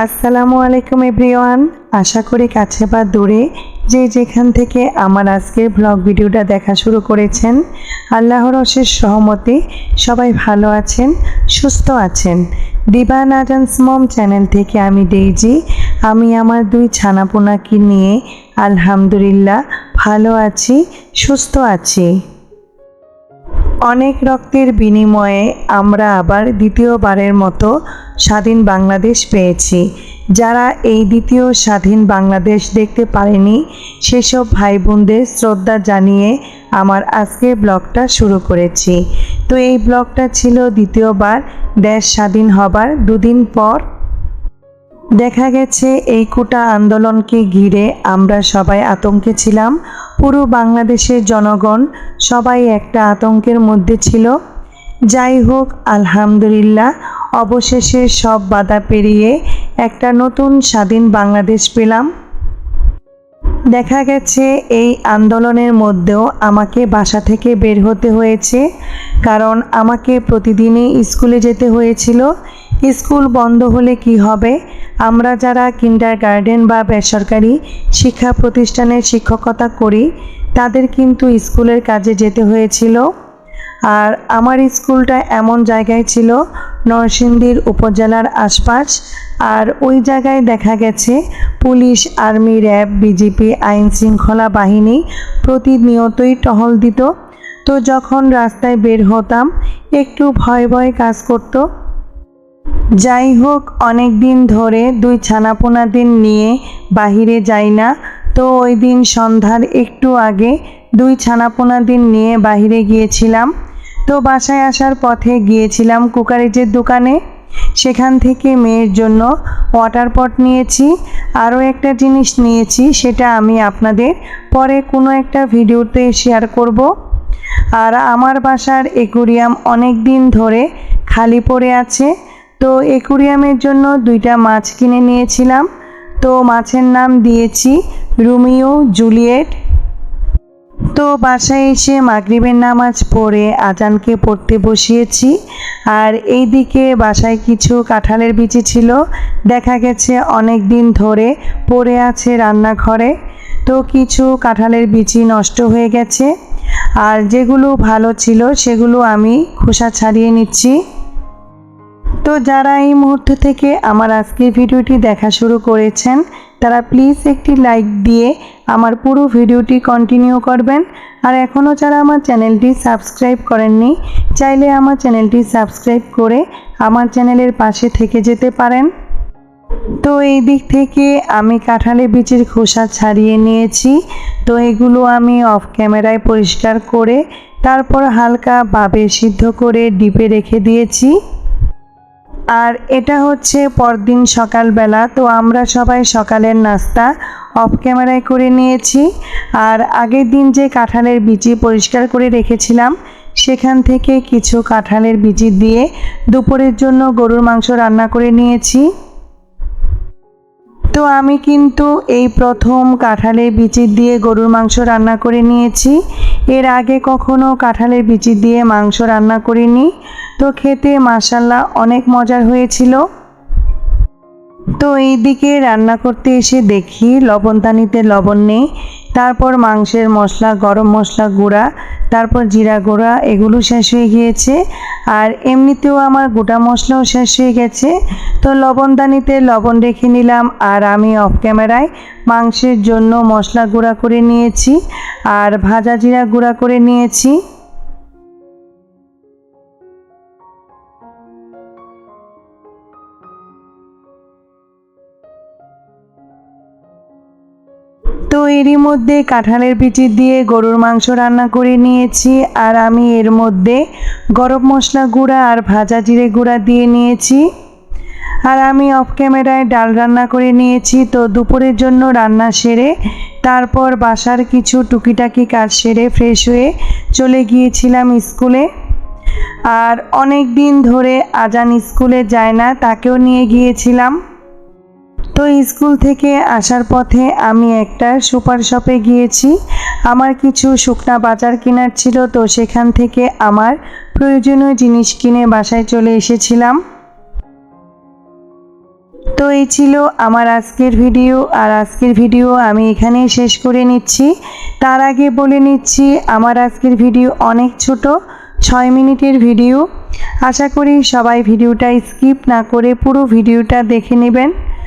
আসসালামু আলাইকুম এভরিওয়ান। আশা করি কাছে বা দূরে যে যেখান থেকে আমার আজকের ব্লগ ভিডিওটা দেখা শুরু করেছেন, আল্লাহর অশেষ সহমতে সবাই ভালো আছেন, সুস্থ আছেন। দিবান আজান্স মম চ্যানেল থেকে আমি ডেইজি, আমি আমার দুই ছানাপোনাকে নিয়ে আলহামদুলিল্লাহ ভালো আছি, সুস্থ আছি। অনেক রক্তের বিনিময়ে আমরা আবার দ্বিতীয়বারের মতো স্বাধীন বাংলাদেশ পেয়েছি। যারা এই দ্বিতীয় স্বাধীন বাংলাদেশ দেখতে পারেনি, সেসব ভাই বোনদের শ্রদ্ধা জানিয়ে আমার আজকের ব্লগটা শুরু করেছি। তো এই ব্লগটা ছিল দ্বিতীয়বার, দেশ স্বাধীন হবার দুদিন পর। দেখা গেছে এই কোটা আন্দোলনকে ঘিরে আমরা সবাই আতঙ্কে ছিলাম। পুরো বাংলাদেশের জনগণ সবাই একটা আতঙ্কের মধ্যে ছিল। যাই হোক, আলহামদুলিল্লাহ অবশেষে সব বাধা পেরিয়ে একটা নতুন স্বাধীন বাংলাদেশ পেলাম। দেখা গেছে এই আন্দোলনের মধ্যেও আমাকে বাসা থেকে বের হতে হয়েছে, কারণ আমাকে প্রতিদিনই স্কুলে যেতে হয়েছিল। স্কুল বন্ধ হলে কি হবে? আমরা যারা কিন্ডার গার্ডেন বা বেসরকারি শিক্ষা প্রতিষ্ঠানে শিক্ষকতা করি, তাদের কিন্তু স্কুলের কাজে যেতে হয়েছিল। আর আমার স্কুলটা এমন জায়গায় ছিল নরসিংদীর উপজেলার আশপাশ আর ওই জায়গায় দেখা গেছে পুলিশ, আর্মি, র্যাব, বিজেপি, আইন শৃঙ্খলা বাহিনী প্রতিনিয়তই টহল দিত। তো যখন রাস্তায় বের হতাম, একটু ভয় ভয় কাজ করতো। যাই হোক অনেক দিন ধরে দুই ছানাপোনাদের নিয়ে বাহিরে যাই না। তো ওই দিন সন্ধ্যার একটু আগে দুই ছানাপোনাদের নিয়ে বাহিরে গিয়েছিলাম। তো বাসায় আসার পথে গিয়েছিলাম কুকারিজের দোকানে। সেখান থেকে মেয়ের জন্য ওয়াটার পট নিয়েছি, আরও একটা জিনিস নিয়েছি, সেটা আমি আপনাদের পরে কোনো একটা ভিডিওতে শেয়ার করব। আর আমার বাসার একুরিয়াম অনেক দিন ধরে খালি পড়ে আছে, তো একুরিয়ামের জন্য দুইটা মাছ কিনে নিয়েছিলাম। তো মাছের নাম দিয়েছি রুমিও জুলিয়েট তো বাসায় এসে মাগরিবের নামাজ পড়ে আজানকে পড়তে বসিয়েছি। আর এইদিকে বাসায় কিছু কাঁঠালের বিচি ছিল। দেখা গেছে অনেক দিন ধরে পড়ে আছে রান্নাঘরে। তো কিছু কাঁঠালের বিচি নষ্ট হয়ে গেছে। আর যেগুলো ভালো ছিল সেগুলো আমি খোসা ছাড়িয়ে নিচ্ছি। তো যারা এই মুহূর্ত থেকে আমার আজকের ভিডিওটি দেখা শুরু করেছেন তারা প্লিজ একটি লাইক দিয়ে আমার পুরো ভিডিওটি কন্টিনিউ করবেন। আর এখনও যারা আমার চ্যানেলটি সাবস্ক্রাইব করেননি, চাইলে আমার চ্যানেলটি সাবস্ক্রাইব করে আমার চ্যানেলের পাশে থেকে যেতে পারেন। তো এই দিক থেকে আমি কাঁঠালের বীজের খোসা ছাড়িয়ে নিয়েছি। তো এগুলো আমি অফ ক্যামেরায় পরিষ্কার করে, তারপর হালকা ভাবে সিদ্ধ করে ডিপে রেখে দিয়েছি। আর এটা হচ্ছে পরদিন সকালবেলা, তো আমরা সবাই সকালের নাস্তা অফ ক্যামেরায় করে নিয়েছি। আর আগের দিন যে কাঁঠালের বিচি পরিষ্কার করে রেখেছিলাম, সেখান থেকে কিছু কাঁঠালের বিচি দিয়ে দুপুরের জন্য গরুর মাংস রান্না করে নিয়েছি। তো আমি কিন্তু এই প্রথম কাঁঠালের বিচি দিয়ে গরুর মাংস রান্না করে নিয়েছি। এর আগে কখনো কাঁঠালের বিচি দিয়ে মাংস রান্না করিনি। তো খেতে মাসাল্লাহ অনেক মজার হয়েছিল। তো এইদিকে রান্না করতে এসে দেখি লবণতানিতে লবণ নেই। তারপর মাংসের মশলা, গরম মশলা গুঁড়া, তারপর জিরা গুঁড়া, এগুলো শেষ হয়ে গিয়েছে। আর এমনিতেও আমার গোটা মশলাও শেষ হয়ে গেছে। তো লবণদানিতে লবণ রেখে নিলাম আর আমি অফ ক্যামেরায় মাংসের জন্য মশলা গুঁড়া করে নিয়েছি আর ভাজা জিরা গুঁড়া করে নিয়েছি। তো এরই মধ্যে কাঁঠালের বিচি দিয়ে গরুর মাংস রান্না করে নিয়েছি, আর আমি এর মধ্যে গরম মশলা গুঁড়া আর ভাজা জিরে গুঁড়া দিয়ে নিয়েছি। আর আমি অফ ক্যামেরায় ডাল রান্না করে নিয়েছি, তো দুপুরের জন্য রান্না সেরে তারপর বাসার কিছু টুকিটাকি কাজ সেরে ফ্রেশ হয়ে চলে গিয়েছিলাম স্কুলে। আর অনেক দিন ধরে আজান স্কুলে যায় না, তাকেও নিয়ে গিয়েছিলাম। তো স্কুল থেকে আসার পথে আমি একটা সুপার শপে গিয়েছি। আমার কিছু শুকনা বাজার কেনার ছিল, তো সেখান থেকে আমার প্রয়োজনীয় জিনিস কিনে বাসায় চলে এসেছিলাম। তো এই ছিল আমার আজকের ভিডিও, আর আজকের ভিডিও আমি এখানেই শেষ করে নিচ্ছি। তার আগে বলে নিচ্ছি, আমার আজকের ভিডিও অনেক ছোট, ছয় মিনিটের ভিডিও। আশা করি সবাই ভিডিওটা স্কিপ না করে পুরো ভিডিওটা দেখে নেবেন।